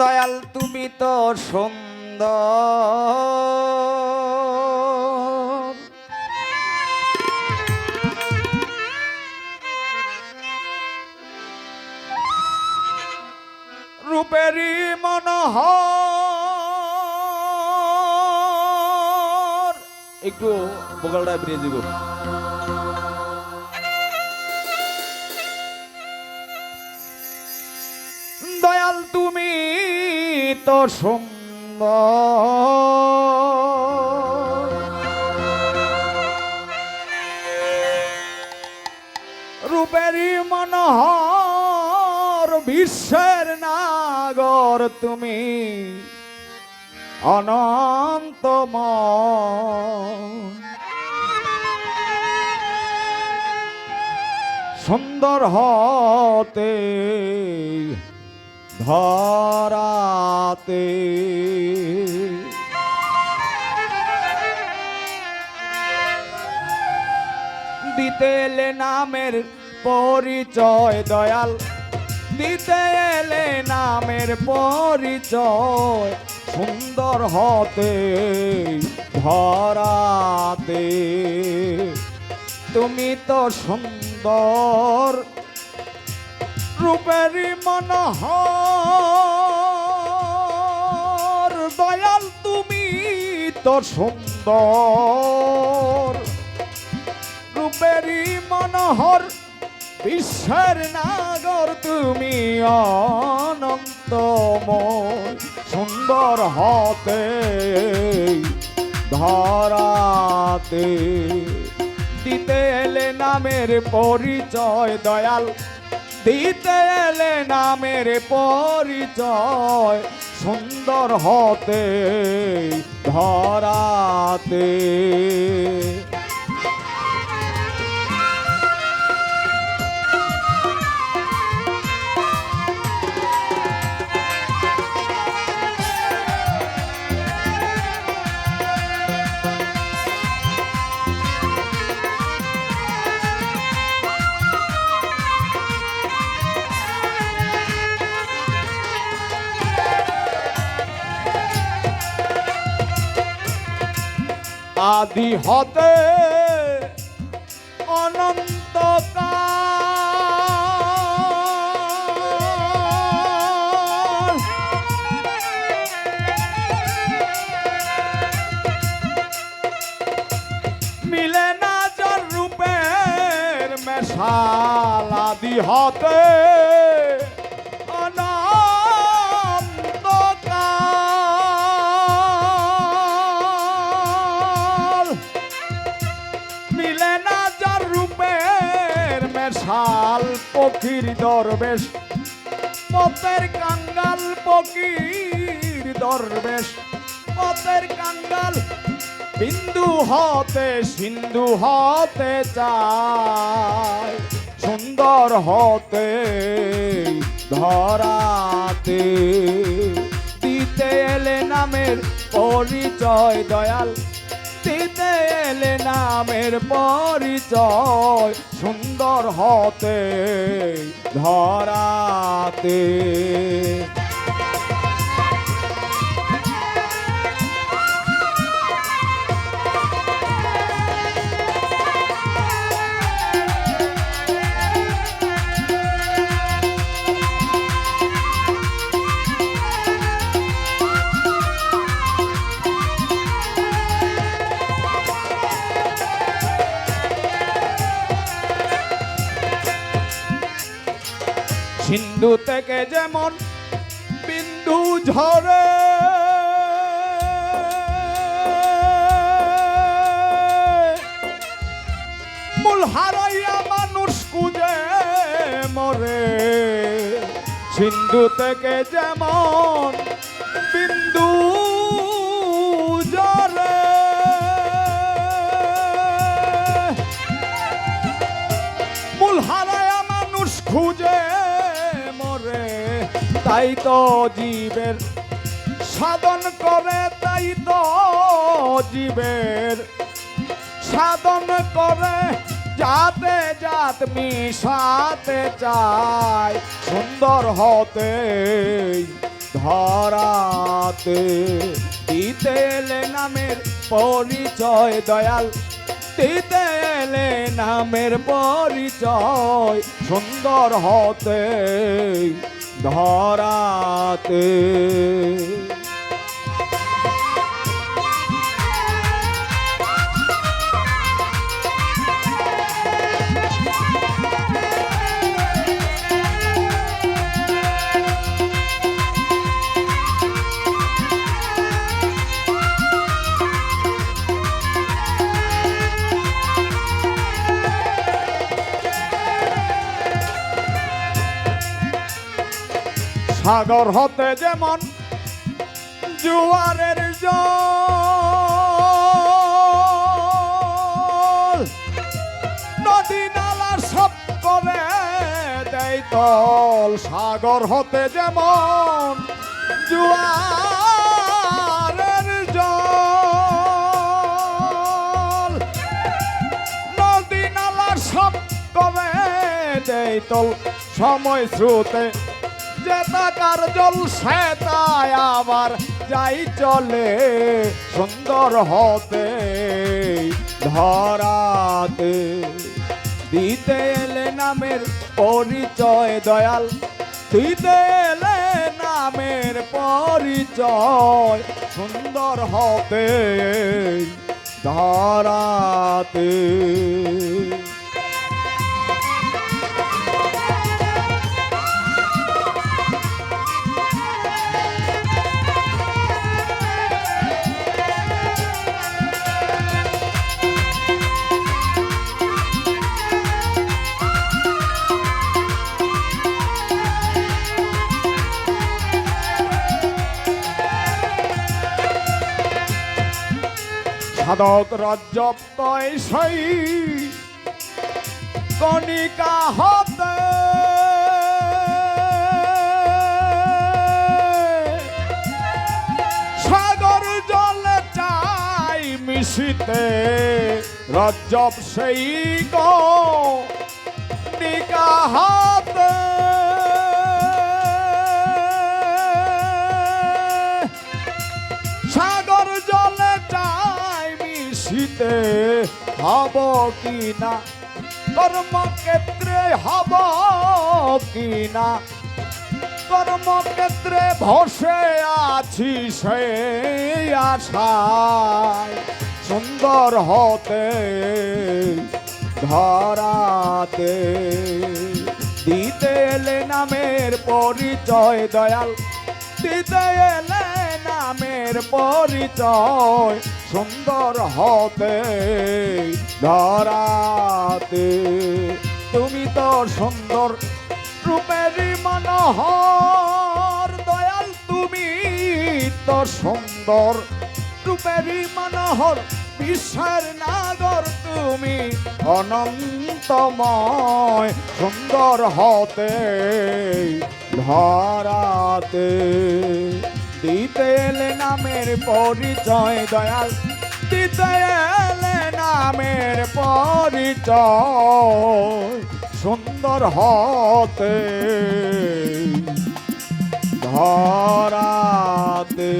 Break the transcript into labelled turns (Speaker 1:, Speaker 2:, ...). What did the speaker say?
Speaker 1: দয়াল তুমি তো সুন্দর। রূপেরই মনোহর। একটু বোকালটা বেরিয়ে দিব। সুন্দর রূপেরই মনোহর বিশ্বের নাগর তুমি। অনন্তম সুন্দর হতে ধরাতে। দিতে এলে নামের পরিচয় দয়াল দিতে এলে নামের পরিচয় সুন্দর হতে ধরাতে। তুমি তো সুন্দর রূপেরই মনোহর। দয়াল, তুমি তো সুন্দর। রূপেরই মনোহর, বিশ্বের নাগর, তুমি অনন্তময় সুন্দর হতে ধরাতে দিতে এলে নামের পরিচয়, দয়াল। দিতে এলে নামের পরিচয় সুন্দর হতে ধরাতে। আদি হতে অনন্ত মিলে না রূপের মেশাল আদি হতে। মেশাল পক্ষীর দরবেশ, পথের কাঙ্গাল পক্ষীর দরবেশ, পথের কাঙ্গাল বিন্দু হতে সিন্ধু হতে চায়, সুন্দর হতে ধরাতে। দিতে এলে নামের পরিচয় দয়াল দিতে এলে নামের পরিচয় সুন্দর হতে ধরাতে। সিন্ধু থেকে যেমন বিন্দু ঝরে। মূল হারাইয়া মানুষ কুজে মরে। সিন্ধু থেকে যেমন বিন্দু খুঁজে তাই তো জীবের সাধন করে, তাই তো জীবের সাধন করে। যাতে জাত মিশাতে চায়, সুন্দর হতে, ধরাতে। দিতে নামের পরিচয়, দয়াল। দিতে নামের পরিচয়, সুন্দর হতে। ধরাতে। সাগর হতে যেমন জুয়ারের জল। নদী নালা সব করে দেয় তল। সাগর হতে যেমন জুয়ারের জল। নদী নালা সব করে দেয় তল। সময় স্রোতে যে তাকার জল সেতায় আবার যাই চলে। সুন্দর হতে, ধরাতে। দিতে এলে নামের পরিচয় দয়াল। দিতে এলে নামের পরিচয় সুন্দর হতে, ধরাতে। সাধক রজ্জব তয় কণিকা হতে। সাগর জলে চাই মিশিতে। রজ্জব সেই কণিকা হতে। মিশিতে হব কি না? কর্মক্ষেত্রে হব কি না? কর্মক্ষেত্রে ভসে আছি সে আশায়। সুন্দর হতে ধরাতে দিতে এলে নামের পরিচয় দয়াল। দিতে এলে নামের পরিচয় সুন্দর হতে ধরাতে। তুমি তো সুন্দর রূপেরই মনোহর, দয়াল, তুমি তো সুন্দর রূপেরই মনোহর। বিশ্বের নাগর, তুমি অনন্তময়, সুন্দর হতে ধরাতে। দিতে এলে নামের পরিচয় দয়াল। দিতে এলে নামের পরিচয় সুন্দর হতে। ধরাতে